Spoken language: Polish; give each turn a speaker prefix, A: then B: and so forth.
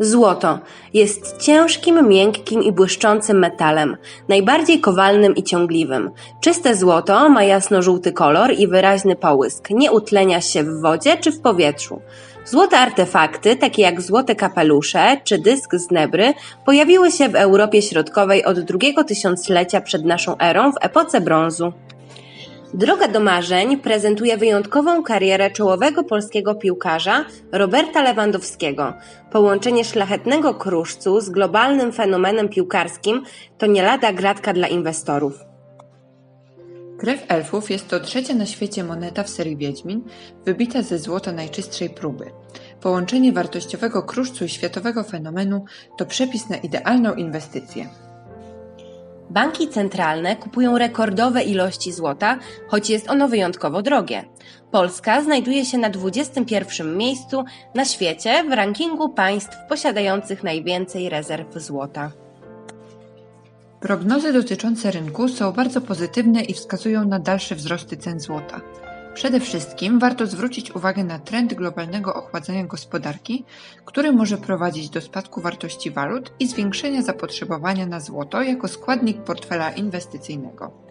A: Złoto jest ciężkim, miękkim i błyszczącym metalem, najbardziej kowalnym i ciągliwym. Czyste złoto ma jasno-żółty kolor i wyraźny połysk, nie utlenia się w wodzie czy w powietrzu. Złote artefakty, takie jak złote kapelusze czy dysk z nebry, pojawiły się w Europie Środkowej od drugiego tysiąclecia przed naszą erą w epoce brązu. Droga do marzeń prezentuje wyjątkową karierę czołowego polskiego piłkarza Roberta Lewandowskiego. Połączenie szlachetnego kruszcu z globalnym fenomenem piłkarskim to nie lada gratka dla inwestorów.
B: Krew elfów jest to trzecia na świecie moneta w serii Wiedźmin, wybita ze złota najczystszej próby. Połączenie wartościowego kruszcu i światowego fenomenu to przepis na idealną inwestycję.
A: Banki centralne kupują rekordowe ilości złota, choć jest ono wyjątkowo drogie. Polska znajduje się na 21 miejscu na świecie w rankingu państw posiadających najwięcej rezerw złota.
B: Prognozy dotyczące rynku są bardzo pozytywne i wskazują na dalsze wzrosty cen złota. Przede wszystkim warto zwrócić uwagę na trend globalnego ochładzania gospodarki, który może prowadzić do spadku wartości walut i zwiększenia zapotrzebowania na złoto jako składnik portfela inwestycyjnego.